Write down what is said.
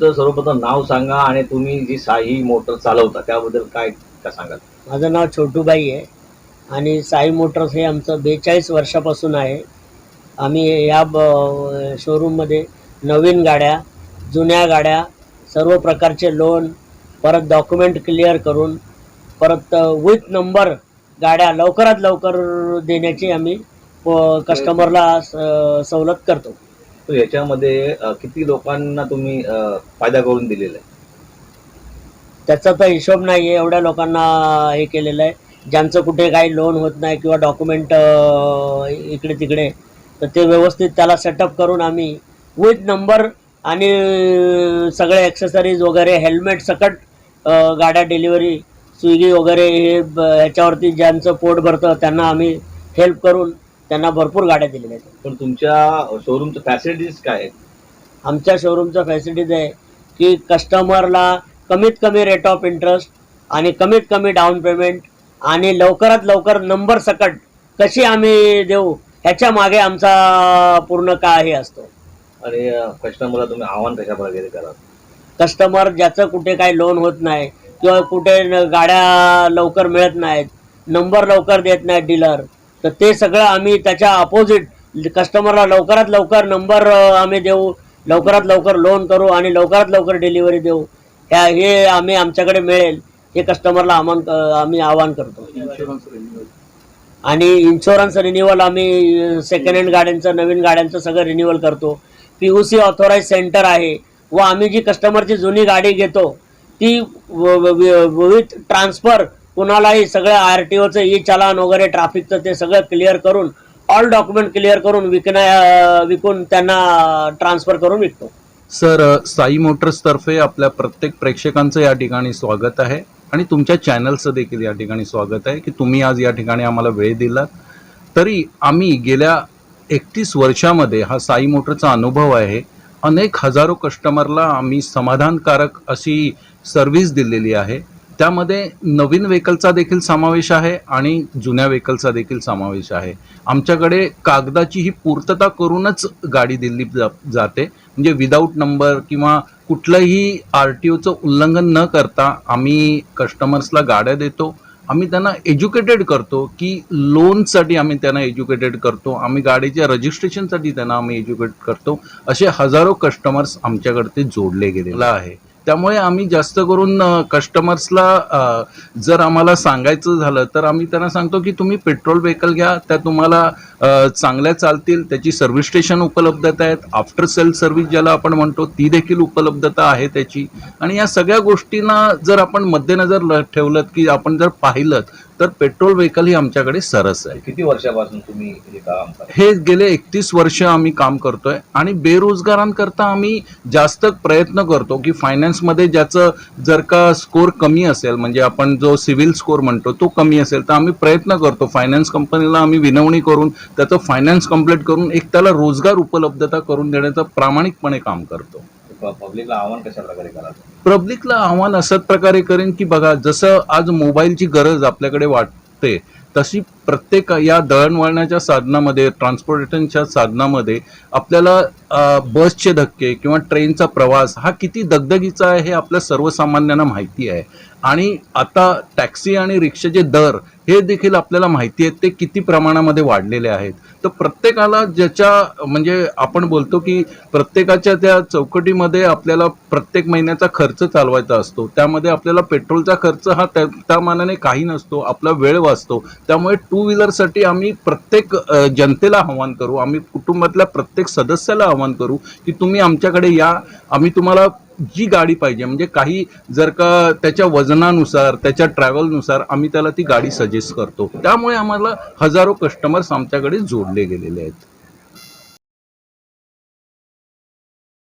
तुमचं सर्वप्रथम नाव सांगा आणि तुम्ही जी साई मोटर चालवता त्याबद्दल काय का सांगाल? माझं नाव छोटूबाई आहे आणि साई मोटर्स हे आमचं बेचाळीस वर्षापासून आहे. आम्ही या ब शोरूममध्ये नवीन गाड्या जुन्या गाड्या सर्व प्रकारचे लोन परत डॉक्युमेंट क्लिअर करून परत विथ नंबर गाड्या लवकरात लवकर देण्याची आम्ही कस्टमरला स- सवलत करतो. तो याच्यामध्ये किती लोकांना तुम्ही फायदा करून दिलेला आहे? त्याचा तर हिशोब नाही आहे एवढ्या लोकांना हे केलेलं आहे. ज्यांचं कुठे काही लोन होत नाही किंवा डॉक्युमेंट इकडे तिकडे तर ते व्यवस्थित त्याला सेटअप करून आम्ही विथ नंबर आणि सगळे ॲक्सेसरीज वगैरे हेल्मेट सकट गाड्या डिलिव्हरी स्विगी वगैरे हे ह्याच्यावरती ज्यांचं पोट भरतं त्यांना आम्ही हेल्प करून त्यांना भरपूर गाड्या दिलेल्या आहेत. पण तुमच्या शोरूमच्या फॅसिलिटीज काय आहेत? आमच्या शोरूमचं फॅसिलिटीज आहे की कस्टमरला कमीत कमी रेट ऑफ इंटरेस्ट आणि कमीत कमी डाऊन पेमेंट आणि लवकरात लवकर नंबर सकट कशी आम्ही देऊ ह्याच्या मागे आमचा पूर्ण का हे असतो. आणि कस्टमरला तुम्ही आव्हान कशा प्रकारे कराल कस्टमर ज्याचं कुठे काही लोन होत नाही किंवा कुठे न- गाड्या लवकर मिळत नाहीत नंबर लवकर देत नाहीत डीलर तर ते सगळं आम्ही त्याच्या अपोजिट कस्टमरला लवकरात लवकर नंबर आम्ही देऊ. लवकरात लवकर लोन करू आणि लवकरात लवकर डिलिव्हरी देऊ. ह्या हे आम्ही आमच्याकडे मिळेल. हे कस्टमरला आव्हान आम्ही आवाहन करतो. आणि इन्शुरन्स रिन्युअल आम्ही सेकंड हँड गाड्यांचं नवीन गाड्यांचं सगळं रिन्युअल करतो. P U C authorise centre आहे. व आम्ही जी कस्टमरची जुनी गाडी घेतो ती विथ ट्रान्सफर कुणालाही सगळं आर टी ओचं ई चलान वगैरे ट्रॅफिकचं ते सगळं क्लिअर करून ऑल डॉक्युमेंट क्लिअर करून विकण्या विकून त्यांना ट्रान्सफर करून विकतो. सर साई मोटर्सतर्फे आपल्या प्रत्येक प्रेक्षकांचं या ठिकाणी स्वागत आहे. आणि तुमच्या चॅनलचं देखील या ठिकाणी स्वागत आहे की तुम्ही आज या ठिकाणी आम्हाला वेळ दिलात. तरी आम्ही गेल्या एकतीस वर्षामध्ये हा साई मोटरचा अनुभव आहे. अनेक हजारो कस्टमरला आम्ही समाधानकारक अशी सर्व्हिस दिलेली आहे. त्यामध्ये नवीन व्हेकलचा देखील समावेश आहे आणि जुन्या व्हेकलचा देखील समावेश आहे. आमच्याकडे कागदाची ही पूर्तता करूनच गाडी दिली जा जाते. म्हणजे विदाऊट नंबर किंवा कुठलंही आर टी ओचं उल्लंघन न करता आम्ही कस्टमर्सला गाड्या देतो. आम्ही त्यांना एज्युकेटेड करतो की लोनसाठी आम्ही त्यांना एज्युकेटेड करतो. आम्ही गाडीच्या रजिस्ट्रेशनसाठी त्यांना आम्ही एज्युकेट करतो. असे हजारो कस्टमर्स आमच्याकडे जोडले गेलेला आहे. त्यामुळे आम्ही जास्त करून कस्टमर्सला जर आम्हाला सांगायचं झालं तर आम्ही त्यांना सांगतो की तुम्ही पेट्रोल व्हेकल घ्या त्या तुम्हाला चांगल्या चालतील त्याची सर्व्हिस स्टेशन उपलब्धता आहेत आफ्टर सेल सर्व्हिस ज्याला आपण म्हणतो ती देखील उपलब्धता आहे त्याची. आणि या सगळ्या गोष्टींना जर आपण मध्यनजर ल- ठेवलं की आपण जर पाहिलं तर पेट्रोल व्हेकल ही आमच्याकडे सरस आहे. किती वर्षापासून तुम्ही हे काम हे गेले एकतीस वर्ष आम्ही काम करतोय आणि बेरोजगारांकरता आम्ही जास्त प्रयत्न करतो की फायनान्समध्ये ज्याचं जर का स्कोर कमी असेल म्हणजे आपण जो सिव्हिल स्कोर म्हणतो तो कमी असेल तर आम्ही प्रयत्न करतो फायनान्स कंपनीला आम्ही विनवणी करून त्याचं फायनान्स कंप्लीट करून एक त्याला रोजगार उपलब्धता करून देण्याचं प्रामाणिकपणे काम करतो. पब्लिकला आव्हान कशा प्रकारे कराल पब्लिकला आव्हान असत प्रकारे करेन की बघा जसं आज मोबाईलची गरज आपल्याकडे वाटते तशी प्रत्येक या दळणवळणाच्या साधनामध्ये ट्रान्सपोर्टेशनच्या साधनामध्ये आपल्याला बसचे धक्के किंवा ट्रेनचा प्रवास हा किती दगदगीचा आहे हे आपल्या सर्वसामान्यांना माहिती आहे. आणि आता टॅक्सी आणि रिक्षाचे दर हे देखील आपल्याला माहिती आहेत ते किती प्रमाणामध्ये वाढलेले आहेत. तर प्रत्येकाला ज्याच्या म्हणजे आपण बोलतो की प्रत्येकाच्या त्या चौकटीमध्ये आपल्याला प्रत्येक महिन्याचा खर्च चालवायचा असतो. त्यामध्ये आपल्याला पेट्रोलचा खर्च हा त्या त्या मानाने काही नसतो आपला वेळ वाचतो. त्यामुळे टू व्हीलरसाठी आम्ही प्रत्येक जनतेला आव्हान करू आम्ही कुटुंबातल्या प्रत्येक सदस्याला आव्हान करू की तुम्ही आमच्याकडे या आम्ही तुम्हाला जी गाडी पाहिजे म्हणजे काही जर का त्याच्या वजनानुसार त्याच्या ट्रॅव्हलनुसार आम्ही त्याला ती गाडी सजेस्ट करतो. त्यामुळे आम्हाला हजारो कस्टमर्स आमच्याकडे जोडले गेलेले आहेत.